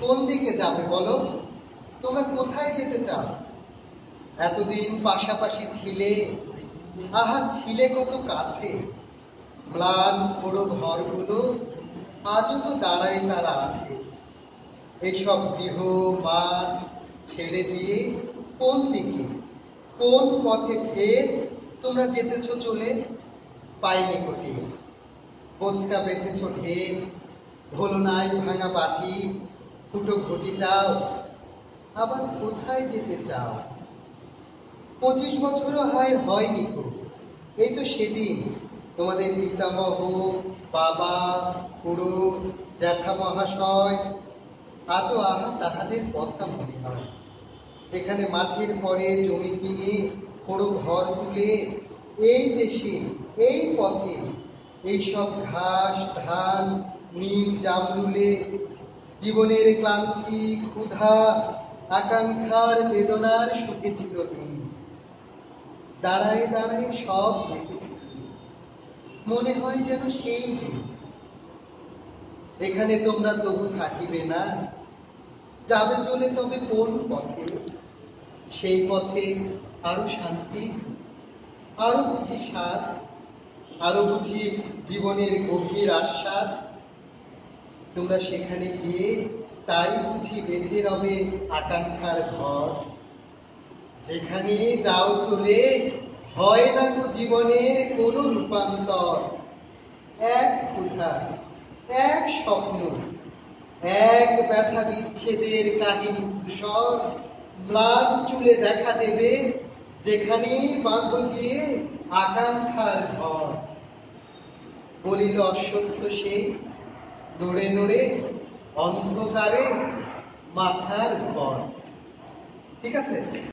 কোন দিকে যাবে বলো? তোমরা কোথায় যেতে চাও? এতদিন পাশাপাশি ছিলে? আহা, ছিলে কত কাছে? ম্লান পোড়ো ঘরগুলো আজও তো দাঁড়ায় তারা আছে। এইসব গৃহ, মাঠ ছেড়ে দিয়ে কোন দিকে, কোন পথে ফের তোমরা যেতেছ চলে? পাইনি কোটি। বোচকা বেঁধেছ ঢের ভোলনাই ভাঙা বাটি ফুটো ঘটিটাও আবার কোথায় যেতে চাও? পঁচিশ বছরও হয়, হয়নি গো। এই তো সেদিন তোমাদের পিতামহ, বাবা খুড়ো জ্যাঠা মহাশয়, আজও আহা তাহাদের কথা মনে হয়। এখানে মাঠের পরে জমি কিনে বড় ঘর তুলে, এই দেশে, এই পথে, এইসব ঘাস, ধান, নিম, জামরুলে জীবনের ক্লান্তি, ক্ষুধা, আকাঙ্ক্ষার বেদনার সুখে ছিল দিন দাঁড়ায় দাঁড়ায় সব দেখেছি। মনে হয় যেন সেই দিন। এখানে তোমরা তবু থাকিবে না। যাবে চলে তবে কোন পথে? সেই পথে আরও শান্তি, আরও বুঝি সার আরও বুঝি জীবনের গভীর আশ্বাস তোমরা সেখানে গিয়ে তাই বুঝি বেঁধে রবে আকাঙ্ক্ষার ঘর। যেখানে যাও চলে হয় না তো জীবনের কোনো রূপান্তর। এক ক্ষুধা, এক স্বপ্ন, এক ব্যথা বিচ্ছেদের কাহিনী ধূসর ম্লান চুলে দেখা দেবে যেখানে বাঁধ গিয়ে আকাঙ্ক্ষার ঘর। বলিল অসত্য সে নড়ে নড়ে অন্ধকারে মাথার গড়। ঠিক আছে?